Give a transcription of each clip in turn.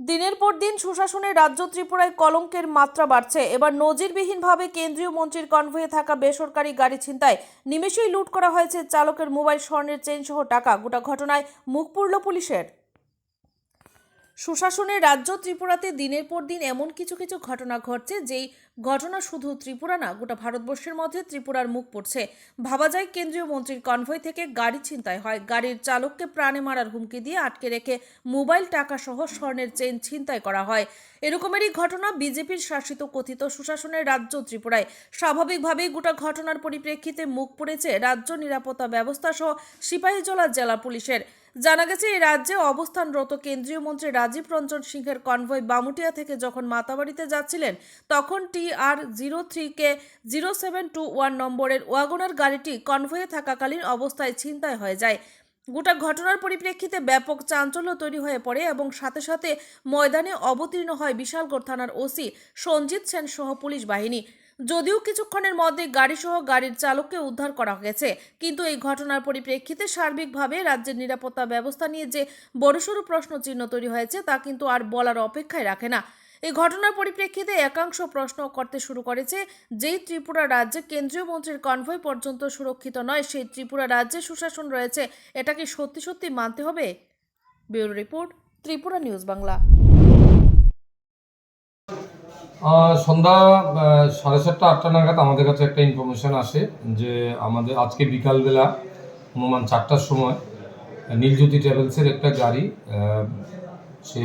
দিনের পর দিন সুশাসনে রাজ্য ত্রিপুরায় কলঙ্কের মাত্রা বাড়ছে। এবার নজিরবিহীনভাবে কেন্দ্রীয় মন্ত্রীর কনভয়ে থাকা বেসরকারি গাড়ি ছিনতায় নিমেষেই লুট করা হয়েছে চালকের মোবাইল, স্বর্ণের চেন সহ টাকা। গোটা ঘটনায় মুখ পুরল পুলিশের। সুশাসনের রাজ্য ত্রিপুরাতে দিনের পর দিন এমন কিছু কিছু ঘটনা ঘটছে, যেই ঘটনা শুধু ত্রিপুরা না, গোটা ভারতবর্ষের মধ্যে ত্রিপুরার মুখ পড়ছে। ভাবা যায় কেন্দ্রীয় মন্ত্রীর কনভয় থেকে গাড়ি ছিনতাই হয়। গাড়ির চালককে প্রাণে মারার হুমকি দিয়ে আটকে রেখে মোবাইল টাকা সহ স্বর্ণের চেন ছিনতাই করা হয়। এরকমেরই ঘটনা বিজেপির শাসিত কথিত সুশাসনের রাজ্য ত্রিপুরায়। স্বাভাবিকভাবেই গোটা ঘটনার পরিপ্রেক্ষিতে মুখ পড়েছে রাজ্য নিরাপত্তা ব্যবস্থা সহ সিপাহীজলা জেলা পুলিশের। জানা গেছে এই রাজ্যে অবস্থানরত কেন্দ্রীয় মন্ত্রী রাজীব রঞ্জন সিংহের কনভয় বামুটিয়া থেকে যখন মাতাবাড়িতে যাচ্ছিলেন, তখন T R zero three K zero seven two one নম্বরের ওয়াগনার গাড়িটি কনভয়ে থাকাকালীন অবস্থায় ছিনতাই হয়ে যায়। গোটা ঘটনার পরিপ্রেক্ষিতে ব্যাপক চাঞ্চল্য তৈরি হয়ে পড়ে এবং সাথে সাথে ময়দানে অবতীর্ণ হয় বিশালগড় থানার ওসি সঞ্জিত সেন সহ পুলিশ বাহিনী। যদিও কিছুক্ষণের মধ্যে গাড়িসহ গাড়ির চালককে উদ্ধার করা হয়েছে, কিন্তু এই ঘটনার পরিপ্রেক্ষিতে সার্বিকভাবে রাজ্যের নিরাপত্তা ব্যবস্থা নিয়ে যে বড়সড় প্রশ্নচিহ্ন তৈরি হয়েছে, তা কিন্তু আর বলার অপেক্ষায় রাখে না। এই ঘটনার পরিপ্রেক্ষিতে একাংশ প্রশ্ন করতে শুরু করেছে, যেই ত্রিপুরা রাজ্যে কেন্দ্রীয় মন্ত্রীর কনভয় পর্যন্ত সুরক্ষিত নয়, সেই ত্রিপুরা রাজ্যে সুশাসন রয়েছে এটাকে সত্যি সত্যি মানতে হবে? Bureau report, Tripura news Bangla. সন্ধ্যা সাড়ে সাতটা, আটটা নাগাদ আমাদের কাছে একটা ইনফরমেশান আসে যে আমাদের আজকে বিকালবেলা অনুমান চারটার সময় নীলজ্যোতি ট্রাভেলসের একটা গাড়ি সে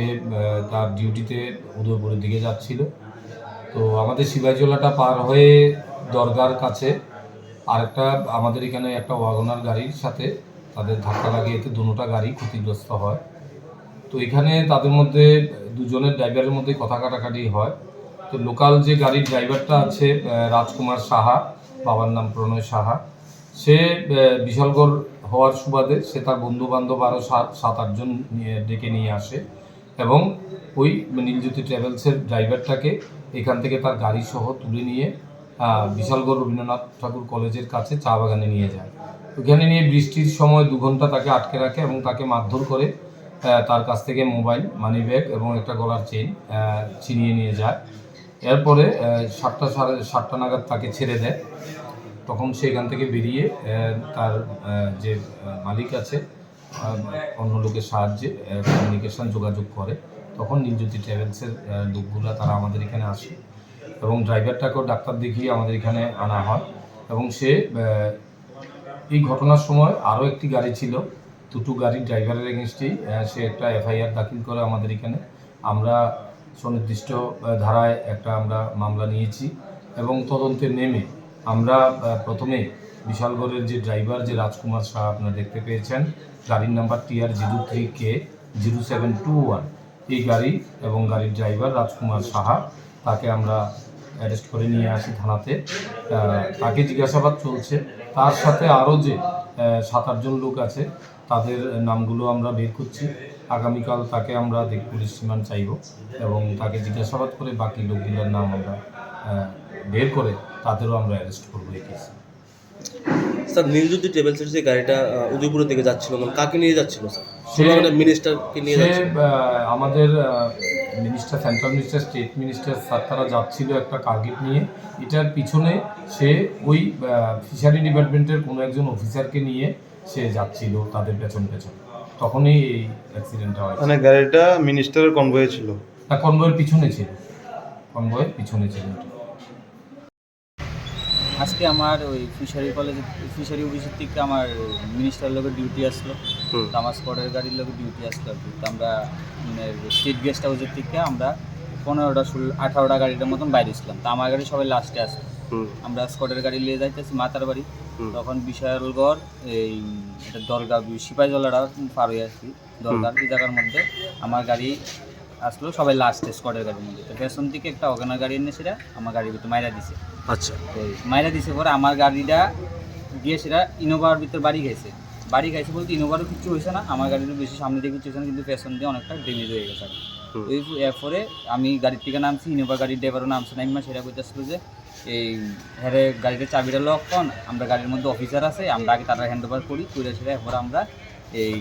তার ডিউটিতে উদয়পুরের দিকে যাচ্ছিল। তো আমাদের সিবাইজোলাটা পার হয়ে দরগার কাছে আরেকটা, আমাদের এখানে একটা ওয়াগনার গাড়ির সাথে তাদের ধাক্কা লাগিয়ে এতে দুটোটা গাড়ি ক্ষতিগ্রস্ত হয়। তো এখানে তাদের মধ্যে দুজনের ড্রাইভারের মধ্যে কথা কাটাকাটি হয়। তো লোকাল যে গাড়ির ড্রাইভারটা আছে রাজকুমার সাহা, বাবার নাম প্রণয় সাহা, সে বিশালগড় হওয়ার সুবাদে সে তার বন্ধু বান্ধব আরও সাত সাত আটজন নিয়ে ডেকে নিয়ে আসে এবং ওই নীলজ্যোতি ট্রাভেলসের ড্রাইভারটাকে এখান থেকে তার গাড়ি সহ তুলে নিয়ে বিশালগড় রবীন্দ্রনাথ ঠাকুর কলেজের কাছে চা বাগানে নিয়ে যায়। ওখানে নিয়ে বৃষ্টির সময় দু ঘণ্টা তাকে আটকে রাখে এবং তাকে মারধর করে তার কাছ থেকে মোবাইল মানি ব্যাগ এবং একটা গলার চেইন ছিনিয়ে নিয়ে যায়। এরপরে সাতটা সাড়ে সাতটা নাগাদ তাকে ছেড়ে দেয়। তখন সেখান থেকে বেরিয়ে তার যে মালিক আছে অন্য লোকের সাহায্যে কমিউনিকেশন যোগাযোগ করে। তখন নীলজ্যোতি ট্রাভেলসের লোকগুলা তারা আমাদের এখানে আসে এবং ড্রাইভারটাকেও ডাক্তার দেখিয়ে আমাদের এখানে আনা হয় এবং সে এই ঘটনার সময় আরও একটি গাড়ি ছিল। দুটো গাড়ির ড্রাইভারের এগেনস্টেই সে একটা এফআইআর দাখিল করে আমাদের এখানে। আমরা সুনির্দিষ্ট ধারায় একটা আমরা মামলা নিয়েছি এবং তদন্তে নেমে আমরা প্রথমে বিশালগড়ের যে ড্রাইভার, যে রাজকুমার শাহ আপনারা দেখতে পেয়েছেন, গাড়ির number TR zero three K zero seven two one. এই গাড়ি এবং গাড়ির ড্রাইভার রাজকুমার সাহা তাকে আমরা অ্যারেস্ট করে নিয়ে আসি থানাতে। তাকে জিজ্ঞাসাবাদ চলছে। তার সাথে আরও যে সাত আটজন লোক আছে, তাদের নামগুলো আমরা বের করছি। আগামীকাল তাকে আমরা পুলিশ রিমান্ড চাইব এবং তাকে জিজ্ঞাসাবাদ করে বাকি লোকগুলোর নাম আমরা বের করে তাদেরও আমরা অ্যারেস্ট করব এই কেসে স্যার নীলজ্যোতি ট্রাভেলসের যে গাড়িটা উদয়পুরের দিকে যাচ্ছিল মানে কাকে নিয়ে যাচ্ছিল স্যার? সে- মানে মিনিস্টারকে নিয়ে সে যাচ্ছিল। আমাদের minister central minister state minister sir তারা যাচ্ছিল একটা টার্গেট নিয়ে। এটার পিছনে সে ওই ফিশারি ডিপার্টমেন্টের কোনো একজন অফিসারকে নিয়ে সে যাচ্ছিল তাদের পেছন পেছন তখনই এই অ্যাক্সিডেন্টটা হয় মানে গাড়িটা মিনিস্টারের কনভয়ে ছিল। না কনভয়ের পিছনে ছিল। কনভয়ের পিছনে ছিল আজকে আমার ওই ফিশারি কলেজে ফিশারি অফিসের থেকে আমার মিনিস্টার লোকের ডিউটি আসলো। তো আমার স্কোয়াডের গাড়ির লোকের ডিউটি আসলো আর কি। তো আমরা স্টেট গেস্ট হাউসের থেকে আমরা পনেরোটা ষোলো আঠারোটা গাড়িটার মতন বাইরে ছিলাম। তো আমার গাড়ি সবাই লাস্টে আসলো। আমরা স্কটের গাড়ি নিয়ে যাইতেছি মাতার বাড়ি। তখন বিশালগড় এই এটা দরগা সিপাহীজলাটা পার হয়ে আসছি দরগার এই জায়গার মধ্যে। আমার গাড়ি আসলো সবাই লাস্টে স্কটের গাড়ির মধ্যে। তো পেছন থেকে একটা অগানা গাড়ি এনে সেটা আমার গাড়ির ভিতরে মাইরা দিছে। আচ্ছা। মাইরা দিছে পরে আমার গাড়িটা গিয়ে সেটা ইনোভার ভিতরে বাড়ি গেছে বাড়ি খাইছে বলতে ইনোভারও কিছু হয়েছে না আমার গাড়ির বেশি সামনে দিয়ে কিছু হয়েছে না কিন্তু পেছন দিয়ে অনেকটা ড্যামেজ হয়ে গেছে ওই এরপরে আমি গাড়ির থেকে নামছি ইনোভা গাড়ির ড্রাইভারও নামছে নাইমা সেটা কইতেছিল যে এই হ্যারে গাড়িটা চাবিটা লক কন আমরা গাড়ির মধ্যে অফিসার আছে আমরা আগে তারা হ্যান্ড ওভার করি করে সেটা এরপরে আমরা এই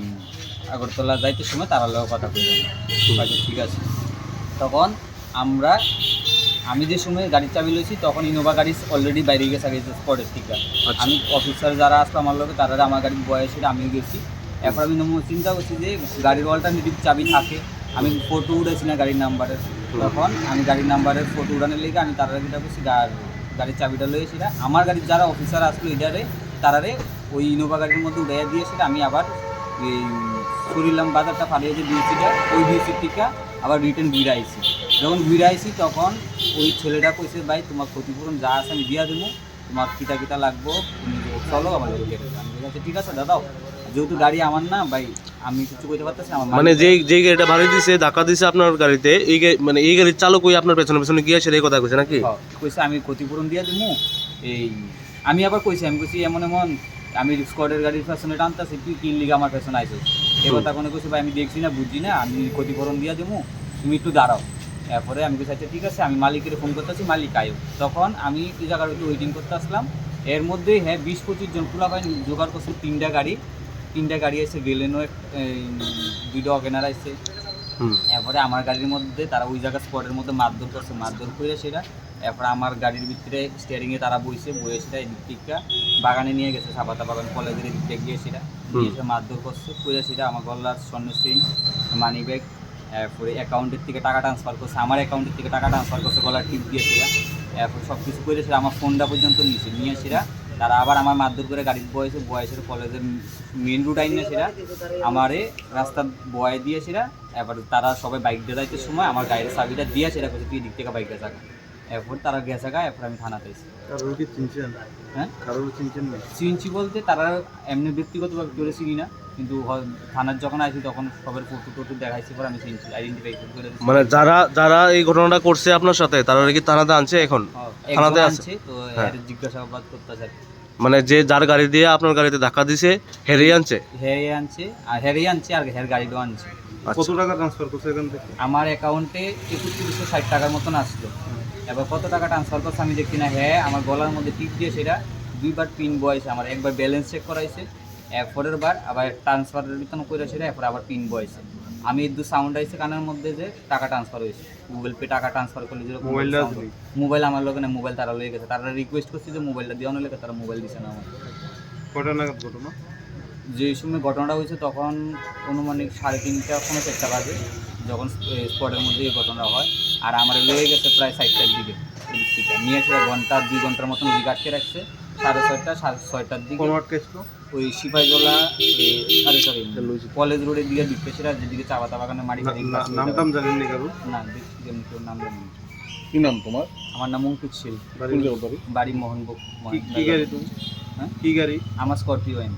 আগরতলা যাইতে সময় তারা লোক কথা কই ঠিক আছে। তখন আমরা আমি যে সময় গাড়ির চাবি লইছি তখন ইনোভা গাড়ি অলরেডি বাইরে গেছে আগে স্পটের থেকে আমি অফিসার যারা আসলো আমার লোকে তারা আমার গাড়ির বয়সে আমিও গেছি। এরপর আমি চিন্তা করছি যে গাড়ির অল্টারনেটিভ চাবি থাকে আমি ফটো উঠেছি না গাড়ির নাম্বারের তখন আমি গাড়ির নাম্বারের ফটো উঠানোর লেগে আমি তারা যেটা করছি গাড়ির চাবিটা লয়ে সেটা আমার গাড়ির যারা অফিসার আসলো এটারে তারারে ওই ইনোভা গাড়ির মধ্যে উঠাইয়া দিয়ে সেটা আমি আবার এই সুরিলাম বাজারটা ফালিয়ে যে বিউসিটা ওই বিউসির থেকে আবার রিটার্ন ঘুরে আইছি যখন ঘুরে আইছি তখন ওই ছেলেটা কইছে, ভাই, তোমার ক্ষতিপূরণ যা আছে আমি দিয়া দেবো, তোমার কিতা কিটা লাগবো চলো আমার লোক আমি বলছি ঠিক আছে, দাদাও, যেহেতু গাড়ি আমার না, ভাই আমি কিছু কইতে পারতেছি আমার মানে যেই যেই গাড়িটা ভাড়া দিছে ধাক্কা দিছে আপনার গাড়িতে এই মানে এই গাড়ির চালক ওই আপনার পেছনে পেছনে গিয়ে সেটাই কথা কইছে নাকি? কইছে আমি ক্ষতিপূরণ দিয়ে দেবো এই আমি আবার কইছি আমি কইছি এমন এমন আমি স্কোয়াডের গাড়ির পেছনে টানতেছি তুই কিন লিগে আমার পেছনে আইছিস এ কথা কোনো কইছি ভাই আমি দেখছি না বুঝছি না আমি ক্ষতিপূরণ দিয়ে দেবো তুমি একটু দাঁড়াও। এরপরে আমি কইছি আচ্ছা ঠিক আছে আমি মালিকের ফোন করতেছি মালিক আয়ো তখন আমি এই জায়গার ওয়েটিং করতে আসলাম। এর মধ্যে হ্যাঁ বিশ পঁচিশ জন ভাই জোগাড় করছে তিনটা গাড়ি। তিনটা গাড়ি এসে গেলেনও দুইটা অগেনার হুম। এরপরে আমার গাড়ির মধ্যে তারা ওই জায়গা স্পটের মধ্যে মারধর করছে মারধর করে সেটা এরপরে আমার গাড়ির ভিতরে স্টিয়ারিংয়ে তারা বইছে বইয়ে সেটা এদিক থেকে বাগানে নিয়ে গেছে সাপাতা বাগান কলেজের এদিক থেকে গিয়ে সেটা নিয়ে এসে মারধর করছে করে সেটা আমার গলার স্বর্ণ চেইন মানি ব্যাগ এরপরে অ্যাকাউন্টের থেকে টাকা ট্রান্সফার করছে আমার অ্যাকাউন্টের থেকে টাকা ট্রান্সফার করছে গলার টিপ দিয়ে সেটা। এরপর সব কিছু করে সেটা আমার ফোনটা পর্যন্ত নিয়েছে নিয়ে সেটা তারা আবার আমার মারধর করে গাড়ির বয়সে বয়সের কলেজের মেন রুট আইন সেটা। আমারে রাস্তা বয় দিয়ে সেটা এবার তারা সবাই বাইক দিয়ে যাইতে সময় আমার গাড়ির চাবিটা দিয়ে সেটা করছে তুই দিক থেকে বাইক চাকা এরপর তারা গেছে গা এরপর আমি থানাতে এসেছি কারোর কি চিনছেন? হ্যাঁ? চিনছি বলতে তারা এমনি ব্যক্তিগতভাবে কেউ চিনি না। কিন্তু থানার যখন আসি তখন সবার ফটো টটো দেখাইছি পর আমি আইডেন্টিফাই করে দিছি। মানে যারা যারা এই ঘটনাটা করছে আপনার সাথে তারা কি থানাতে আনছে এখন? হ্যাঁ, থানাতে আছে? তো হ্যাঁ। এর জিজ্ঞাসাবাদ করতেছে মানে যে যার গাড়ি দিয়ে আপনার গাড়িতে ধাক্কা দিছে হেরেই আনছে? হ্যাঁ আনছে আর হ্যারি আনছে আর হ্যার গাড়িটাও আনছে। আচ্ছা। কত টাকা ট্রান্সফার করছে এখান থেকে? আমার অ্যাকাউন্টে একত্রিশশো ষাট টাকার মতন আসলো। এবার কত টাকা ট্রান্সফার করছে আমি দেখছি না। হ্যাঁ আমার গলার মধ্যে টিপ দিয়ে সেটা দুইবার পিন বয়েছে আমার একবার ব্যালেন্স চেক করাইছে। এরপরের বার আবার ট্রান্সফারের বিতরণ করে সেটা এরপর আবার পিন বয়েছে আমি দু সাউন্ড আইছে কানের মধ্যে যে টাকা ট্রান্সফার হয়েছে গুগল পে টাকা ট্রান্সফার করলে হয়। মোবাইল আমার লোক না মোবাইল তারা লয়ে গেছে। তারা রিকোয়েস্ট করছে যে মোবাইলটা দেওয়া লেগে তারা মোবাইল দিছে না আমার। কটা ঘটনা? যে সময় ঘটনাটা হয়েছে তখন অনুমানিক সাড়ে তিনটা কোনো চারটা বাজে যখন স্পটের মধ্যে এই ঘটনা হয়। আর আমার লয়ে গেছে প্রায় সাইডটার দিকে। নিয়ে সেটা ঘণ্টা দুই ঘণ্টার মতন ওদিক আটকে রাখছে সাড়ে ছয়টা সাড়ে ছয়টার দিকে কোন ওই সিপাহীজলা আরে সরি কলেজ রোডের দিকে ঢুকতে যেদিকে চা পাতা বাগানে ফাটি নাম টাম জানেন নি কারও? না যেমন কেউ নাম জানি কি নাম তোমার? আমার নাম অঙ্কিত শীল বাড়ি মোহনভোগ মোহনবুক কি গাড়ি তুমি? হ্যাঁ? কি গাড়ি? আমার স্করপিও এন